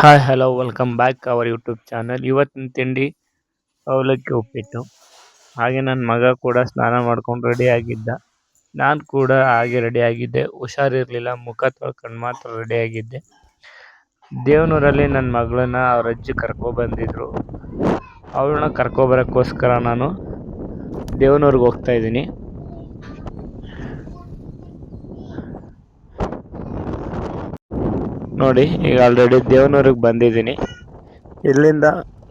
Hi hello welcome back our YouTube channel ಇವತ್ತಿನ ತಿಂಡಿ ಅವಲಕ್ಕಿ ಉಪ್ಪಿಟ್ಟು. ಹಾಗೆ ನನ್ನ ಮಗ ಕೂಡ ಸ್ನಾನ ಮಾಡ್ಕೊಂಡು ರೆಡಿ ಆಗಿದ್ದ. ನಾನು ಕೂಡ ಹಾಗೆ ರೆಡಿ ಆಗಿದ್ದೆ. ಹುಷಾರಿರಲಿಲ್ಲ, ಮುಖ ತೊಳ್ಕೊಂಡು ಮಾತ್ರ ರೆಡಿ ಆಗಿದ್ದೆ. ದೇವನೂರಲ್ಲಿ ನನ್ನ ಮಗಳನ್ನ ಅವ್ರ ಅಜ್ಜಿ ಕರ್ಕೊ ಬಂದಿದ್ರು. ಅವಳನ್ನ ಕರ್ಕೊಬರೋಕ್ಕೋಸ್ಕರ ನಾನು ದೇವನೂರಿಗೆ ಹೋಗ್ತಾ ಇದ್ದೀನಿ. ನೋಡಿ, ಈಗ ಆಲ್ರೆಡಿ ದೇವನೂರಿಗೆ ಬಂದಿದ್ದೀನಿ. ಇಲ್ಲಿಂದ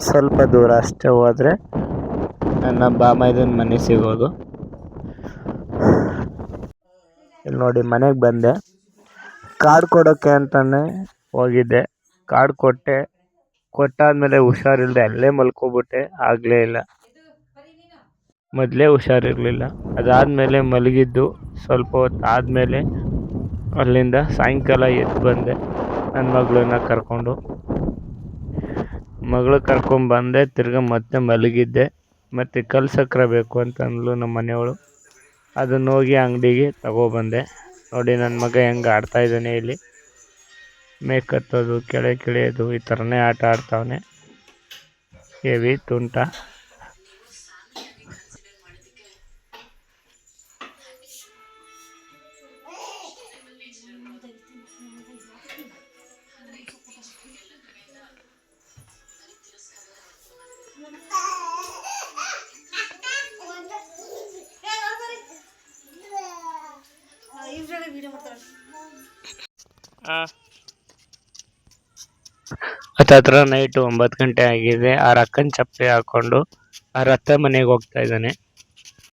ಸ್ವಲ್ಪ ದೂರ ಅಷ್ಟೇ ಹೋದರೆ ನನ್ನ ಬಾಮೈದನ ಮನೆ ಸಿಗೋದು. ಇಲ್ಲಿ ನೋಡಿ, ಮನೆಗೆ ಬಂದೆ. ಕಾರ್ಡ್ ಕೊಡೋಕ್ಕೆ ಅಂತಾನೆ ಹೋಗಿದ್ದೆ. ಕಾರ್ಡ್ ಕೊಟ್ಟೆ. ಕೊಟ್ಟಾದಮೇಲೆ ಹುಷಾರಿಲ್ಲದೆ ಅಲ್ಲೇ ಮಲ್ಕೋಬಿಟ್ಟೆ. ಆಗಲೇ ಇಲ್ಲ. ಮೊದಲೇ ಹುಷಾರಿರಲಿಲ್ಲ. ಅದಾದಮೇಲೆ ಮಲಗಿದ್ದು ಸ್ವಲ್ಪ ಹೊತ್ತು ಆದಮೇಲೆ ಅಲ್ಲಿಂದ ಸಾಯಂಕಾಲ ಎದ್ದು ಬಂದೆ. ನನ್ನ ಮಗಳನ್ನ ಕರ್ಕೊಂಡು. ಮಗಳು ಕರ್ಕೊಂಬಂದೆ ತಿರ್ಗಾ ಮತ್ತೆ ಮಲಗಿದ್ದೆ. ಮತ್ತು ಕಲ್ಸಕ್ರೆ ಬೇಕು ಅಂತ ನಮ್ಮ ಮನೆಯವಳು. ಅದನ್ನ ಹೋಗಿ ಅಂಗಡಿಗೆ ತಗೊಬಂದೆ. ನೋಡಿ ನನ್ನ ಮಗ ಹೆಂಗೆ ಆಡ್ತಾಯಿದ್ದಾನೆ ಇಲ್ಲಿ. ಮೇಕತ್ತೋದು ಕೆಳೆ ಕಿಳಿಯೋದು ಈ ಥರನೇ ಆಟ ಆಡ್ತಾವನೆ. ಹೆವಿ ತುಂಟ. ಹತ್ತತ್ರ ನೈಟ್ ಒಂಬತ್ ಗಂಟೆ ಆಗಿದೆ. ಆ ಅಕ್ಕನ ಚಪ್ಪೆ ಹಾಕೊಂಡು ಆ ರತ್ತ ಮನೆಗೆ ಹೋಗ್ತಾ ಇದ್ದಾನೆ.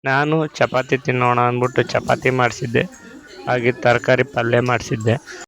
ನಾನು ಚಪಾತಿ ತಿನ್ನೋಣ ಅಂದ್ಬಿಟ್ಟು ಚಪಾತಿ ಮಾಡಿಸಿದ್ದೆ. ಹಾಗೆ ತರಕಾರಿ ಪಲ್ಯ ಮಾಡಿಸಿದ್ದೆ.